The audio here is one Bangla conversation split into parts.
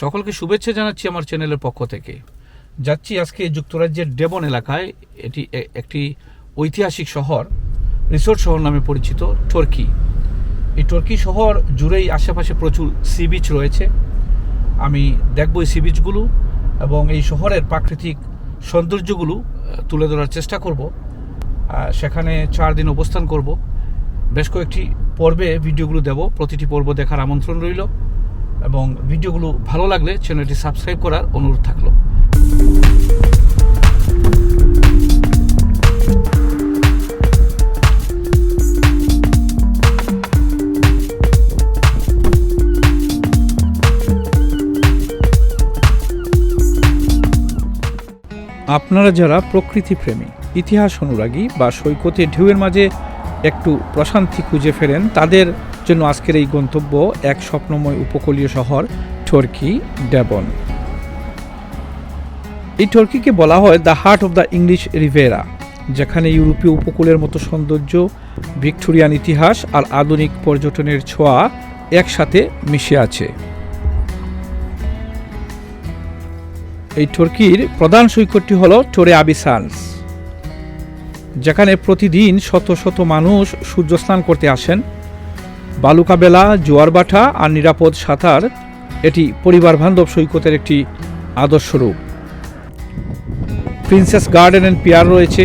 সকলকে শুভেচ্ছা জানাচ্ছি আমার চ্যানেলের পক্ষ থেকে। যাচ্ছি আজকে যুক্তরাজ্যের ডেবন এলাকায়। এটি একটি ঐতিহাসিক শহর। রিসোর্ট শহর নামে পরিচিত টর্কি। এই টর্কি শহর জুড়েই আশেপাশে প্রচুর সি বিচ রয়েছে। আমি দেখব এই সি বিচগুলো এবং এই শহরের প্রাকৃতিক সৌন্দর্যগুলো তুলে ধরার চেষ্টা করব। সেখানে চার দিন অবস্থান করব। বেশ কয়েকটি পর্বে ভিডিওগুলো দেব। প্রতিটি পর্ব দেখার আমন্ত্রণ রইল। এবং ভিডিওগুলো ভালো লাগলে চ্যানেলটি সাবস্ক্রাইব করার অনুরোধ থাকল। আপনারা যারা প্রকৃতি প্রেমী ইতিহাস অনুরাগী বা সৈকতে ঢেউয়ের মাঝে একটু প্রশান্তি খুঁজে ফেরেন, তাদের জন্য আজকের এই গন্তব্য এক স্বপ্নময় উপকূলীয় শহর টর্কি ডেবন এই টর্কিকে বলা হয় the heart of the English Riviera যেখানে ইউরোপীয় উপকূলের মতো সৌন্দর্য, ভিক্টোরিয়ান ইতিহাস আর আধুনিক পর্যটনের ছোঁয়া একসাথে মিশে আছে। এই টর্কির প্রধান সৈকতটি হল টোরে আবিসান্স যেখানে প্রতিদিন শত শত মানুষ সূর্য স্নান করতে আসেন। বালুকাবেলা জোয়ারবাটা আর নিরাপদ সাঁতার এটি পরিবার বান্ধব সৈকতের একটি আদর্শ রূপ। প্রিন্সেস গার্ডেন অ্যান্ড পিয়ার রয়েছে।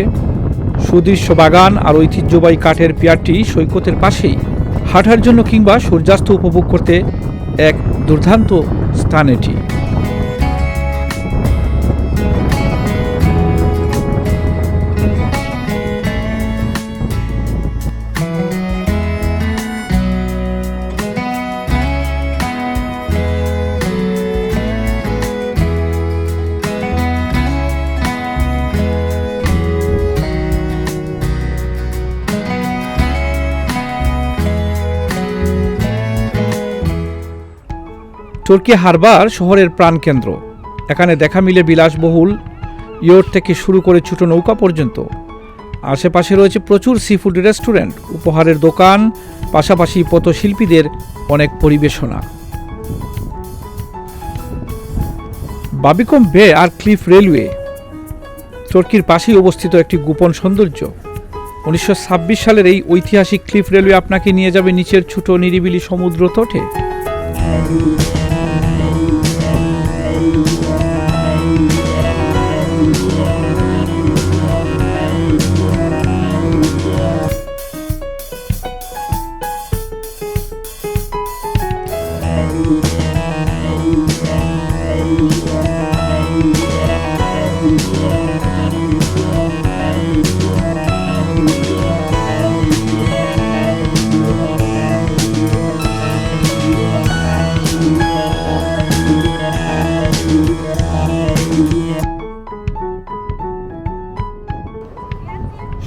সুদৃশ্য বাগান আর ঐতিহ্যবাহী কাঠের পিয়ারটি সৈকতের পাশেই। হাঁটার জন্য কিংবা সূর্যাস্ত উপভোগ করতে এক দুর্দান্ত স্থান এটি। তুর্কি হারবার শহরের প্রাণকেন্দ্র। এখানে দেখা মিলে বিলাসবহুল ইয়ট থেকে শুরু করে ছোট নৌকা পর্যন্ত। আশেপাশে রয়েছে প্রচুর সি ফুড রেস্টুরেন্ট উপহারের দোকান, পাশাপাশি পথশিল্পীদের অনেক পরিবেশনা। বাবিকম বে আর ক্লিফ রেলওয়ে তুর্কির পাশেই অবস্থিত একটি গোপন সৌন্দর্য। উনিশশো ছাব্বিশ সালের এই ঐতিহাসিক ক্লিফ রেলওয়ে আপনাকে নিয়ে যাবে নিচের ছোট নিরিবিলি সমুদ্র তটে।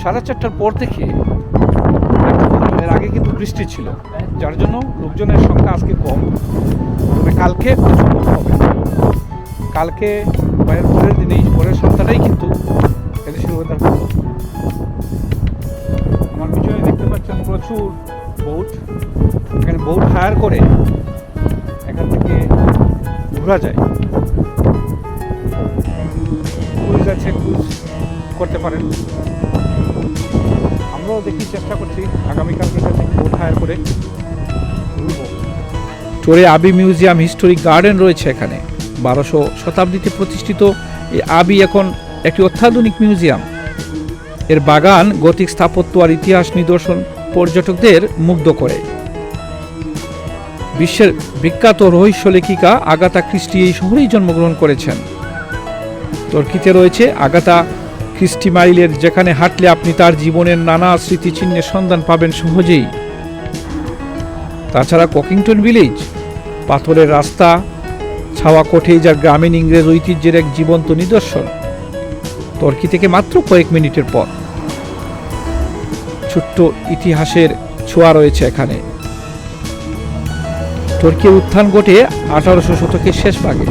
সাড়ে চারটার পর থেকে এর আগে কিন্তু বৃষ্টি ছিল। যার জন্য লোকজনের সংখ্যা আজকে কম। তবে কালকে হবে। কালকে এর পরের দিনেই পরের সপ্তাহটাই কিন্তু এদেশের ওয়েদার ভালো। আমার পিছনে দেখতে পাচ্ছেন প্রচুর বোট এখানে বোট হায়ার করে এখান থেকে ঘোরা যায়। ক্রুজ আছে ক্রুজ করতে পারেন। আমরাও দেখি চেষ্টা করছি আগামীকালকে এখান হায়ার করে টোরে আবি মিউজিয়াম হিস্টোরিক গার্ডেন রয়েছে এখানে। বারোশো শতাব্দীতে প্রতিষ্ঠিত এই আবি এখন একটি অত্যাধুনিক মিউজিয়াম। এর বাগান, গতিক স্থাপত্য আর ইতিহাস নিদর্শন পর্যটকদের মুগ্ধ করে। বিশ্বের বিখ্যাত রহস্য লেখিকা আগাতা ক্রিস্টি এই শহরেই জন্মগ্রহণ করেছেন। তর্কিতে রয়েছে আগাতা ক্রিস্টি মাইলের যেখানে হাঁটলে আপনি তার জীবনের নানা স্মৃতিচিহ্নের সন্ধান পাবেন সহজেই। তাছাড়া ককিংটন ভিলেজ, পাথরের রাস্তা, ছাওয়া কোঠেই যার গ্রামীণ ইংরেজ ঐতিহ্যের এক জীবন্ত নিদর্শন। তর্কি থেকে মাত্র কয়েক মিনিটের পর ছোট্ট ইতিহাসের ছোঁয়া রয়েছে এখানে। তুর্কির উত্থান ঘটে আঠারোশো শতকের শেষ ভাগে,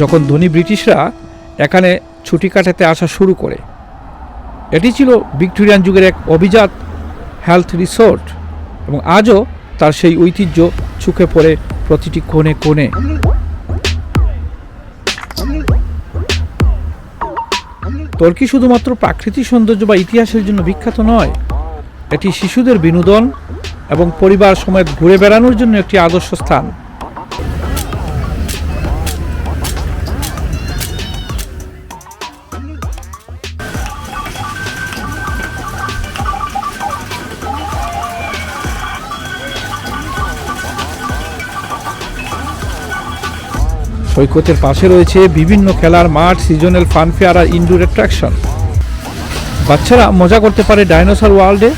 যখন ধনী ব্রিটিশরা এখানে ছুটি কাটাতে আসা শুরু করে। এটি ছিল ভিক্টোরিয়ান যুগের এক অভিজাত হেলথ রিসোর্ট এবং আজও তার সেই ঐতিহ্য চোখে পড়ে প্রতিটি কোণে কোণে। তর্কি শুধুমাত্র প্রাকৃতিক সৌন্দর্য বা ইতিহাসের জন্য বিখ্যাত নয়, এটি শিশুদের বিনোদন এবং পরিবার সময় ঘুরে বেড়ানোর জন্য একটি আদর্শ স্থান। সৈকতের পাশে রয়েছে বিভিন্ন খেলার মাঠ সিজনাল ফানফেয়ার আর ইনডোর অ্যাট্রাকশন বাচ্চারা মজা করতে পারে ডাইনোসর ওয়ার্ল্ডে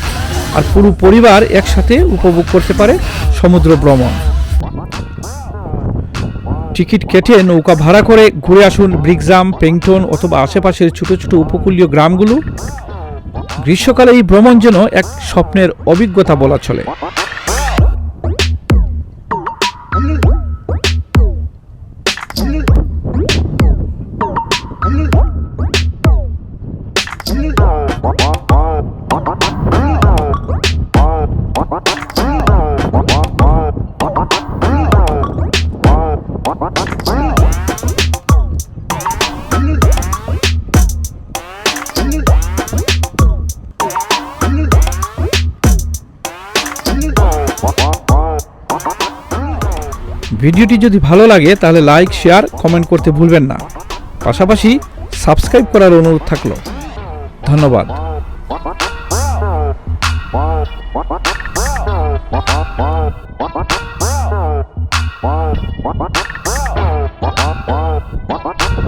আর পুরো পরিবার একসাথে উপভোগ করতে পারে সমুদ্র ভ্রমণ। টিকিট কেটে নৌকা ভাড়া করে ঘুরে আসুন ব্রিগজাম পেংটন অথবা আশেপাশের ছোট ছোট উপকূলীয় গ্রামগুলো। গ্রীষ্মকালে এই ভ্রমণ যেন এক স্বপ্নের অভিজ্ঞতা বলা চলে। ভিডিওটি যদি ভালো লাগে, তাহলে লাইক, শেয়ার, কমেন্ট করতে ভুলবেন না। পাশাপাশি সাবস্ক্রাইব করার অনুরোধ থাকল। ধন্যবাদ। What?